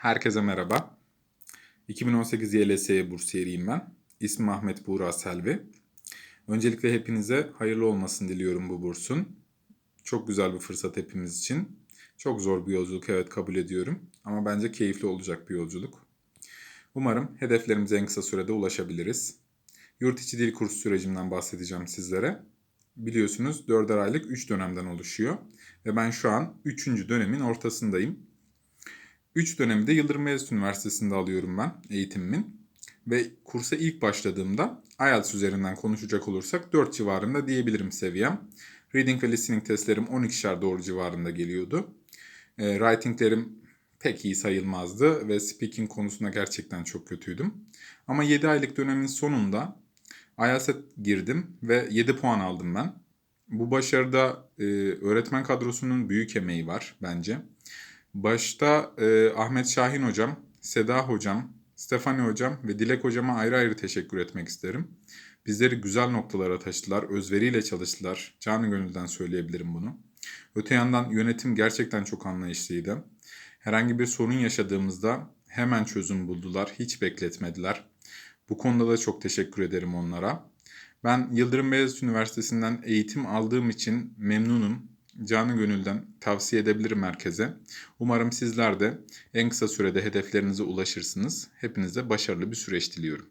Herkese merhaba. 2018 YLS'ye bursiyeriyim ben. İsmim Ahmet Buğra Selvi. Öncelikle hepinize hayırlı olmasını diliyorum bu bursun. Çok güzel bir fırsat hepimiz için. Çok zor bir yolculuk evet kabul ediyorum. Ama bence keyifli olacak bir yolculuk. Umarım hedeflerimize en kısa sürede ulaşabiliriz. Yurt içi dil kursu sürecimden bahsedeceğim sizlere. Biliyorsunuz 4'er aylık 3 dönemden oluşuyor. Ve ben şu an 3. dönemin ortasındayım. 3 dönemi de Yıldırım Beyazıt Üniversitesi'nde alıyorum ben eğitimimin. Ve kursa ilk başladığımda IELTS üzerinden konuşacak olursak 4 civarında diyebilirim seviyem. Reading ve listening testlerim 12'şer doğru civarında geliyordu. E, writinglerim pek iyi sayılmazdı ve speaking konusunda gerçekten çok kötüydüm. Ama 7 aylık dönemin sonunda IELTS'e girdim ve 7 puan aldım ben. Bu başarıda e, öğretmen kadrosunun büyük emeği var bence. Başta e, Ahmet Şahin hocam, Seda hocam, Stefani hocam ve Dilek hocama ayrı ayrı teşekkür etmek isterim. Bizleri güzel noktalara taşıdılar, özveriyle çalıştılar. Canı gönülden söyleyebilirim bunu. Öte yandan yönetim gerçekten çok anlayışlıydı. Herhangi bir sorun yaşadığımızda hemen çözüm buldular, hiç bekletmediler. Bu konuda da çok teşekkür ederim onlara. Ben Yıldırım Beyazıt Üniversitesi'nden eğitim aldığım için memnunum. Canı gönülden tavsiye edebilirim herkese. Umarım sizler de en kısa sürede hedeflerinize ulaşırsınız. Hepinize başarılı bir süreç diliyorum.